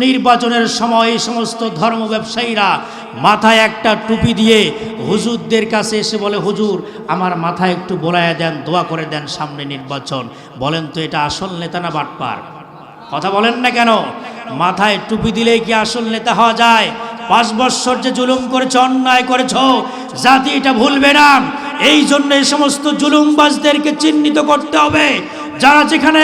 নির্বাচনের সময় এই সমস্ত ধর্ম ব্যবসায়ীরা মাথায় একটা টুপি দিয়ে হুজুরদের কাছে এসে বলে, হুজুর, আমার মাথায় একটু বোলায়া দেন, দোয়া করে দেন সামনে নির্বাচন। বলেন তো, এটা আসল নেতা না বাটপার? কথা বলেন না কেন? মাথায় টুপি দিলেই কি আসল নেতা হওয়া যায়? পাঁচ বৎসর যে জুলুম করেছ, অন্যায় করেছ, জাতি এটা ভুলবে না। এই জন্য এই সমস্ত জুলুমবাজদেরকে চিহ্নিত করতে হবে। যারা যেখানে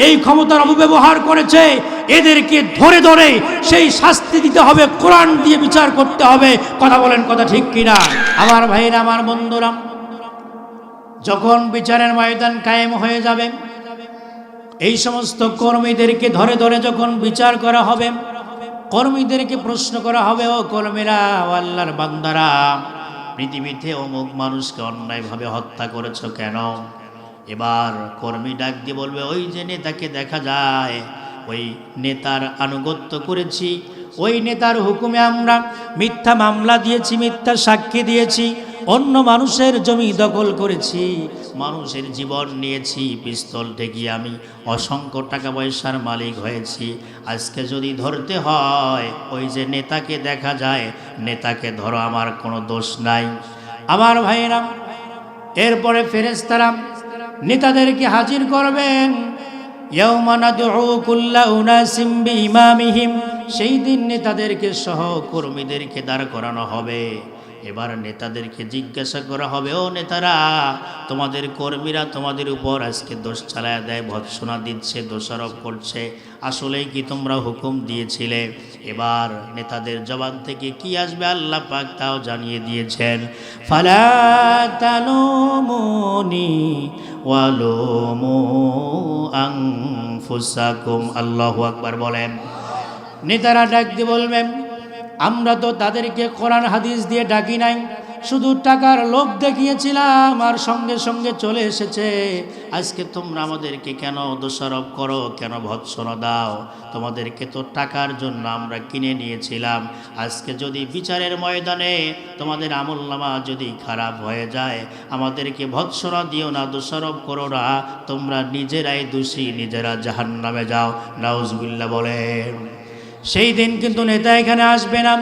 এই- ক্ষমতার অপব্যবহার করেছে, এদেরকে ধরে ধরে সেই শাস্তি দিতে হবে, কোরআন দিয়ে বিচার করতে হবে। কথা বলেন কথা ঠিক কিনা? আমার ভাইরা আমার বন্ধুরা, যখন বিচারের ময়দান কায়েম হয়ে যাবে, এই সমস্ত কর্মীদেরকে ধরে ধরে যখন বিচার করা হবে, কর্মীদেরকে প্রশ্ন করা হবে, ও কর্মীরা আল্লাহর বান্দারা, পৃথিবীতে অমুক মানুষকে অন্যায়ভাবে হত্যা করেছ কেন? এবার কর্মী ডাক দিয়ে বলবে, ওই যে নেতাকে দেখা যায়, ওই নেতার আনুগত্য করেছি, ওই নেতার হুকুমে আমরা মিথ্যা মামলা দিয়েছি, মিথ্যা সাক্ষী দিয়েছি, অন্য মানুষের জমি দখল করেছি, মানুষের জীবন নিয়েছি, পিস্তল ঠেকিয়ে আমি অসংখ্য টাকা পয়সার মালিক হয়েছি। আজকে যদি ধরতে হয়, ওই যে নেতাকে দেখা যায়, নেতাকে ধরো, আমার কোনো দোষ নাই। আমার ভাইয়েরা, এরপরে ফেরেস্তারা নেতাদেরকে হাজির করবেন। সেই দিন নেতাদেরকে সহ কর্মীদেরকে দাঁড় করানো হবে। এবার নেতাদেরকে জিজ্ঞাসা করা হবে, ও নেতারা, তোমাদের কর্মীরা তোমাদের উপর আজকে দোষ চালায় দেয় ভৎসনা দিচ্ছে, দোষারোপ করছে, আসলেই কি তোমরা হুকুম দিয়েছিলে? এবার নেতাদের জবান থেকে কি আসবে আল্লাহ পাক তাও জানিয়ে দিয়েছেন, ফালা ওয়ালুমু আনফুসাকুম আল্লাহু আকবার বলেন। নেতারা ডাক দিয়ে বলবেন, আমরা তো তাদেরকে কোরআন হাদিস দিয়ে ডাকি নাই। শুধু টাকার লোভ দেখিয়েছিলাম আর সঙ্গে সঙ্গে চলে এসেছে। আজকে তোমরা আমাদেরকে কেন দোষারোপ করো, কেন ভৎসনা দাও? তোমাদেরকে তো টাকার জন্য আমরা কিনে নিয়েছিলাম। আজকে যদি বিচারের ময়দানে তোমাদের আমলনামা যদি খারাপ হয়ে যায়, আমাদেরকে ভৎসনা দিও না, দোষারোপ করো না। তোমরা নিজেরাই দোষী, নিজেরা জাহান্নামে যাও। নাউজবিল্লা বলেন। সেই দিন কিন্তু নেতা এখানে আসবে না।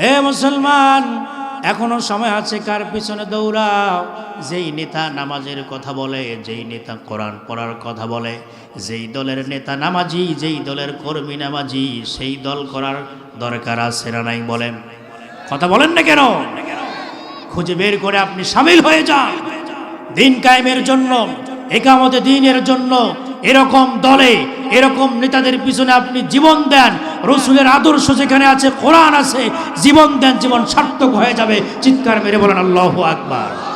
হে মুসলমান এখনও সময় আছে, কার পিছনে দৌড়াও? যেই নেতা নামাজের কথা বলে, যেই নেতা কোরআন পড়ার কথা বলে, যেই দলের নেতা নামাজি, যেই দলের কর্মী নামাজি, সেই দল করার দরকার আছে না নাই বলেন। কথা বলেন না কেন? খুঁজে বের করে আপনি সামিল হয়ে যান। দিন কায়েমের জন্য, একামতে দিনের জন্য, এরকম দলে এরকম নেতাদের পিছনে আপনি জীবন দেন। রসুলের আদর্শ যেখানে আছে, কোরআন আছে, জীবন দেন, জীবন সার্থক হয়ে যাবে। চিৎকার মেরে বলেন, আল্লাহ আকবার।